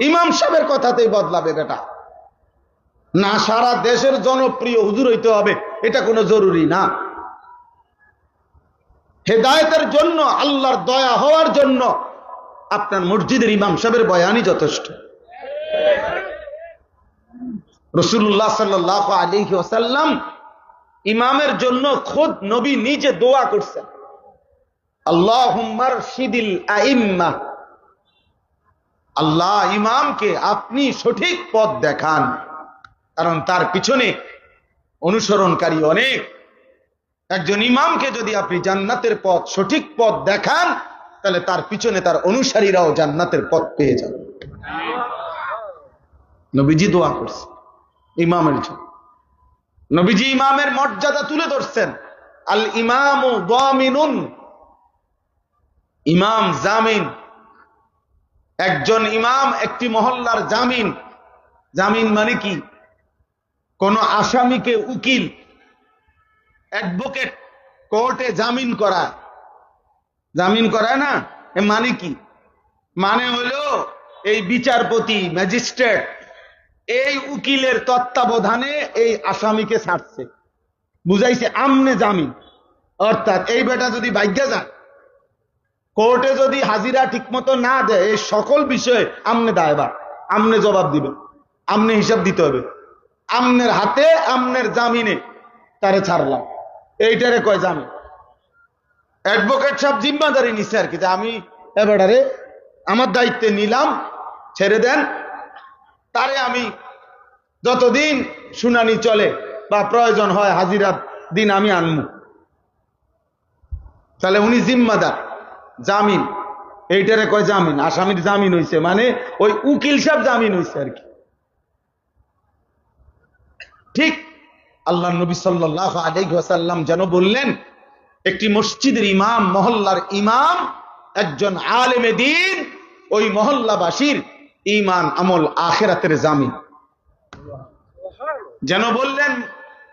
ইমাম সাহেবের কথাতেই বদলাবে বেটা। না, সারা দেশের জনপ্রিয় হুজুর হইতে হবে, এটা কোনো জরুরি না। হেদায়তের জন্য, আল্লাহর দয়া হওয়ার জন্য আপনার মসজিদের ইমাম সাহেবের বয়ানই যথেষ্ট। রসুল্লাহ সাল্লাহ আলী ওসাল্লাম ইমামের জন্য খোদ নবী নিজে দোয়া করছেন। আল্লাহ শিদিল আইম্মা। আল্লাহ ইমামকে আপনি সঠিক পথ দেখান। কারণ তার পিছনে অনুসরণকারী অনেক। একজন ইমামকে যদি আপনি জান্নাতের পথ, সঠিক পথ দেখান, তাহলে তার পিছনে তার অনুসারীরাও জান্নাতের পথ পেয়ে যাবে। নবীজি দোয়া করছে ইমামের জন্য। নবীজি ইমামের মর্যাদা তুলে ধরছেন। আল ইমাম ইমাম জামিন। একজন ইমাম, একটি মহল্লার জামিন। জামিন মানে কি? কোন আসামিকে উকিল, অ্যাডভোকেট কোর্টে জামিন করা। জামিন করা না? এ মানে কি? মানে হলো এই বিচারপতি, ম্যাজিস্ট্রেট, এই উকিলের তত্ত্বাবধানে এই আসামিকে ছাড়ছে। বুঝাইছে আমনে জামিন। অর্থাৎ এই বেটা যদি ভাগ্যা যায় কোর্টে যদি হাজিরা ঠিকমতো না দেয়, এই সকল বিষয়ে আমনে দায়বার আমনে জবাব দিবে, আমনে হিসাব দিতে হবে। আমনের হাতে, আমনের জামিনে তারে ছাড়লাম। এইটারে কয় জামিন অ্যাডভোকেট সাহেব জিম্মাদারি নিছে আর কি, যে আমি এবারে আমার দায়িত্বে নিলাম, ছেড়ে দেন। তারে আমি যতদিন শুনানি চলে বা প্রয়োজন হয় হাজিরা দিন আমি আনমু। তাহলে উনি জিম্মাদার। জামিন। এইটারে কয় জামিন? আসামির জামিন হইছে মানে ওই উকিল সাহেব জামিন হইছে আর কি। ঠিক আল্লাহ নবী সাল্লাহ আলাইসাল্লাম যেন বললেন, একটি মসজিদের ইমাম, মহল্লার ইমাম, একজন আলেমে দিন, ওই মহল্লাবাসীর ইমান আমল আখেরাতের জামিন। যেন বললেন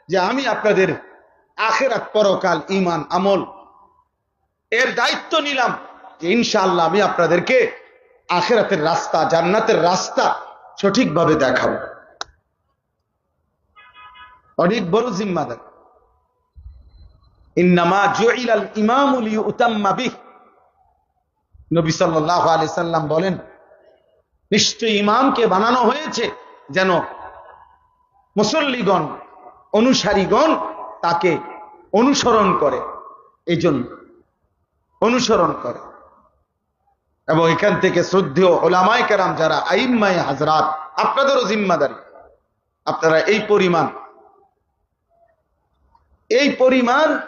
যে আমি আপনাদের আখেরাত পরকাল ইমান আমল এর দায়িত্ব নিলাম যে ইনশাআল্লাহ আমি আপনাদেরকে আখেরাতের রাস্তা, জান্নাতের রাস্তা সঠিকভাবে দেখাবো। অনেক বড় জিম্মাদার। ইন্নামা জুইলাল ইমামুল ইউতাম্মা বিহ। নবী সাল্লাল্লাহু আলাইহি সাল্লাম বলেন নিশ্চয় ইমামকে বানানো হয়েছে যেন মুসল্লিগণ, অনুসারীগণ তাকে অনুসরণ করে। এই জন্য অনুসরণ করে। এবং এখান থেকে শ্রদ্ধেয় ওলামায় কেরাম যারা আইম্মাই হাজরাত, আপনাদেরও জিম্মাদারি। আপনারা এই পরিমাণ। এই পরিমাণ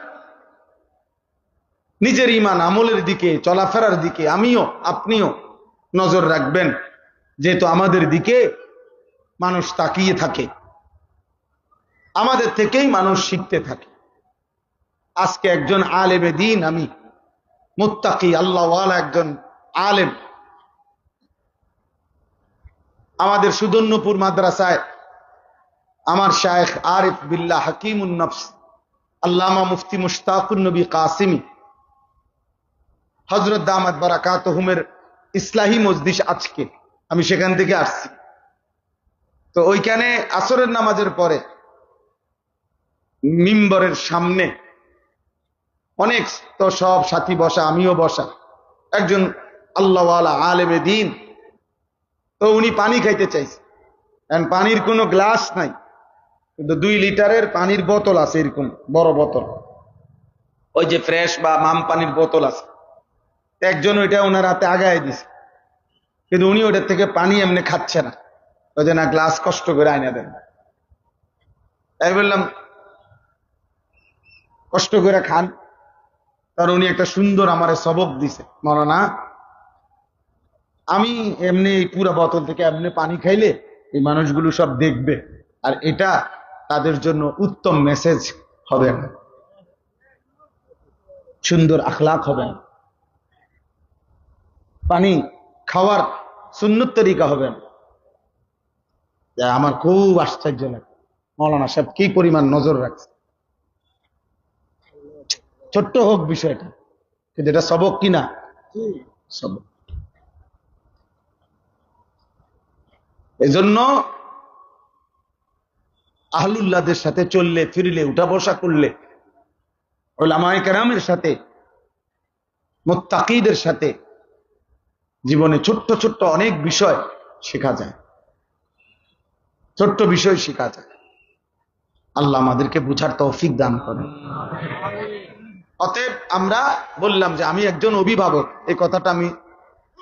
নিজের ইমান আমলের দিকে, চলাফেরার দিকে, আমিও, আপনিও নজর রাখবেন। যেহেতু আমাদের দিকে মানুষ তাকিয়ে থাকে। আমাদের থেকেই মানুষ শিখতে থাকে। আজকে একজন আলেমে দিন আমি মুত্তাকি আল্লাহওয়ালা একজন আলেম। আমাদের সুদন্যপুর মাদ্রাসায় আমার শায়েখ আরিফ বিল্লাহ হাকিমুন নফস, আল্লামা মুফতি মুশতাকুর নবী কাসিমি হজরত দামাত বারাকাত হুমের ইসলাহি মজদিস আজকে। আমি সেখান থেকে আসছি। তো ওইখানে আসরের নামাজের পরে মিম্বরের সামনে অনেক তো সব সাথী বসা, আমিও বসা। একজন আল্লাহওয়ালা আলেমে দিন। তো উনি পানি খাইতে চাইছে। পানির কোনো গ্লাস নাই। কিন্তু দুই লিটারের পানির বোতল আছে এরকম, বড় বোতল। ওই যে ফ্রেশ বা মাম পানির বোতল আছে। একজন ওইটা ওনার হাতে আগায় দিছে। কিন্তু উনি ওটার থেকে পানি এমনি খাচ্ছে না। ওই যে না গ্লাস কষ্ট করে আইনা দেন। তাই বললাম, কষ্ট করে খান। তার উনি একটা সুন্দর আমার সবক দিছে। মরানা আমি এমনি এই পুরা বোতল থেকে এমনি পানি খাইলে এই মানুষগুলো সব দেখবে। আর এটা তাদের জন্য উত্তম মেসেজ হবে। না সুন্দর আখলাখ হবে। না পানি খাওয়ার সুন্নত তরিকা হবে। না আমার খুব আশ্চর্য লাগে। মৌলানা সাহেব কি পরিমাণ নজর রাখছে। ছোট্ট হোক বিষয়টা, কিন্তু এটা সবক কিনা সবক। এজন্য আহলুল্লাহদের সাথে চললে, ফিরলে, উঠা বসা করলে, ওলামায় কেরামের সাথে, মোত্তাকিদের সাথে জীবনে ছোট্ট ছোট্ট অনেক বিষয় শেখা যায়। ছোট্ট বিষয় শেখা যায়। আল্লাহ আমাদেরকে বুঝার তৌফিক দান করেন। অতএব আমরা বললাম যে আমি একজন অভিভাবক, এই কথাটা আমি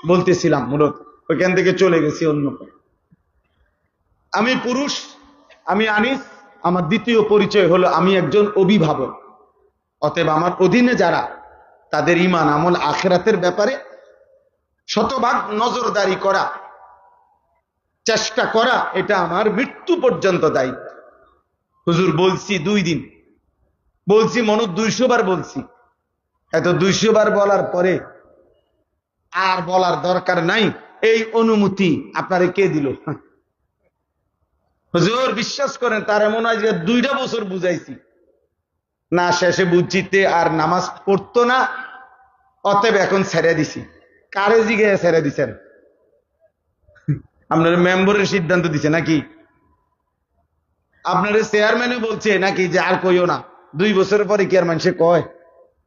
বলতেছিলাম মূলত। ওইখান থেকে চলে গেছি অন্য আমি পুরুষ, আমি আনিস, আমার দ্বিতীয় পরিচয় হলো আমি একজন অভিভাবক। অতএব আমার অধীনে যারা, তাদের ইমান আমল, আখেরাতের ব্যাপারে শতভাগ নজরদারি করা, চেষ্টা করা, এটা আমার মৃত্যু পর্যন্ত দায়িত্ব। হুজুর, বলছি দুই দিন। বলছি, মনে, দুইশো বার বলছি। এত দুইশো বার বলার পরে আর বলার দরকার নাই। এই অনুমতি আপনারে কে দিল? হুজুর, বিশ্বাস করেন, তার এমন হয় যে দুইটা বছর বুঝাইছি। না, শেষে বুঝছিতে আর নামাজ পড়তো না, অতএব এখন ছেড়ে দিছি। কারে জিগে ছেড়ে দিছেন? আপনার মেম্বরের সিদ্ধান্ত দিছে নাকি? আপনার চেয়ারম্যানে বলছে নাকি যে আর কইও না। দুই বছর পরে কি আর মানুষে কয়?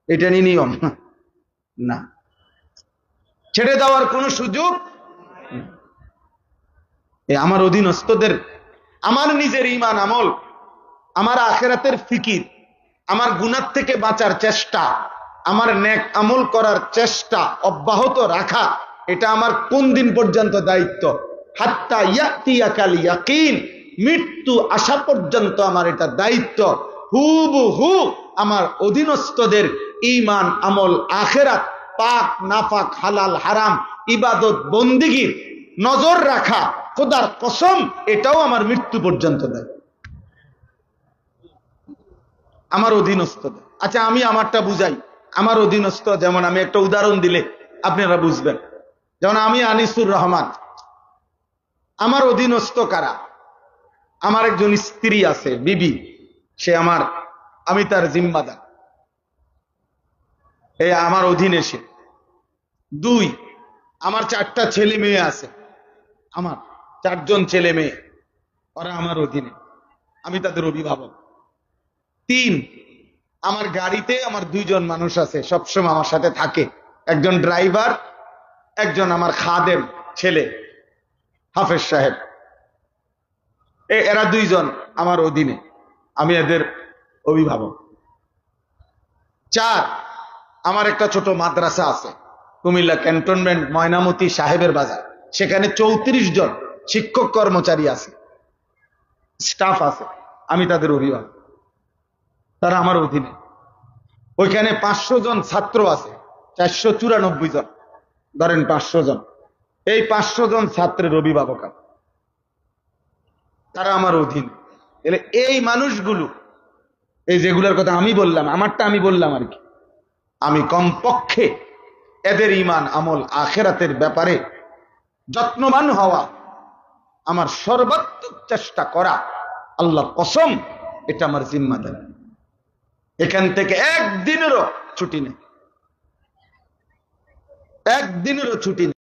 এটা নি নিয়ম। না। ছেড়ে দেওয়ার কোন সুযোগ আমার অধীনস্থদের, আমার নিজের ইমান আমল, আমার আখেরাতের ফিকির, আমার গুনার থেকে বাঁচার চেষ্টা, আমার নেক আমল করার চেষ্টা, অব্যাহত রাখা, এটা আমার কোন দিন পর্যন্ত দায়িত্ব? হাত্তা ইয়াতিয়াকাল ইয়াকিন, মৃত্যু আসা পর্যন্ত আমার এটা দায়িত্ব। হুবু হু আমার অধীনস্থদের ইমান আমল, আখেরাত, পাক, নাফাক, হালাল, হারাম, ইবাদত বন্দিগির নজর রাখা, খোদার কসম, এটাও আমার মৃত্যু পর্যন্ত দেয়। আমার অধীনস্থ। আচ্ছা আমি আমারটা বুঝাই। আমার অধীনস্থ, যেমন আমি একটা উদাহরণ দিলে আপনারা বুঝবেন। যেমন আমি আনিসুর রহমান। আমার অধীনস্থ কারা? আমার একজন স্ত্রী আছে, বিবি। সে আমার, আমি তার জিম্মাদার। এই আমার অধীনে সে। দুই, আমার চারটা ছেলে মেয়ে আছে। আমার চারজন ছেলে মেয়ে, ওরা আমার অধীনে। আমি তাদের অভিভাবক। তিন, আমার গাড়িতে আমার দুইজন মানুষ আছে, সবসময় আমার সাথে থাকে। একজন ড্রাইভার, একজন আমার খাদেম ছেলে, হাফেজ সাহেব। এ- এরা দুইজন আমার অধীনে। আমি এদের অভিভাবক। চার, আমার একটা ছোট মাদ্রাসা আছে, কুমিল্লা ক্যান্টনমেন্ট ময়নামতি সাহেবের বাজার। সেখানে চৌত্রিশ জন শিক্ষক কর্মচারী আছে, স্টাফ আছে, আমি তাদের অভিভাবক। তারা আমার অধীনে। ওইখানে পাঁচশো জন ছাত্র আছে, চারশো চুরানব্বই জন, ধরেন পাঁচশো জন। এই পাঁচশো জন ছাত্রের অভিভাবক। তারা আমার অধীনে। এলে এই মানুষগুলো, এই যেগুলোর কথা আমি বললাম, আমারটা আমি বললাম আর কি। আমি কমপক্ষে এদের ইমান আমল, আখেরাতের ব্যাপারে যত্নবান হওয়া, আমার সর্বাত্মক চেষ্টা করা আল্লাহ কসম, এটা আমার জিম্মাদারি। এখান থেকে একদিনেরও ছুটি নেই। একদিনেরও ছুটি নেই।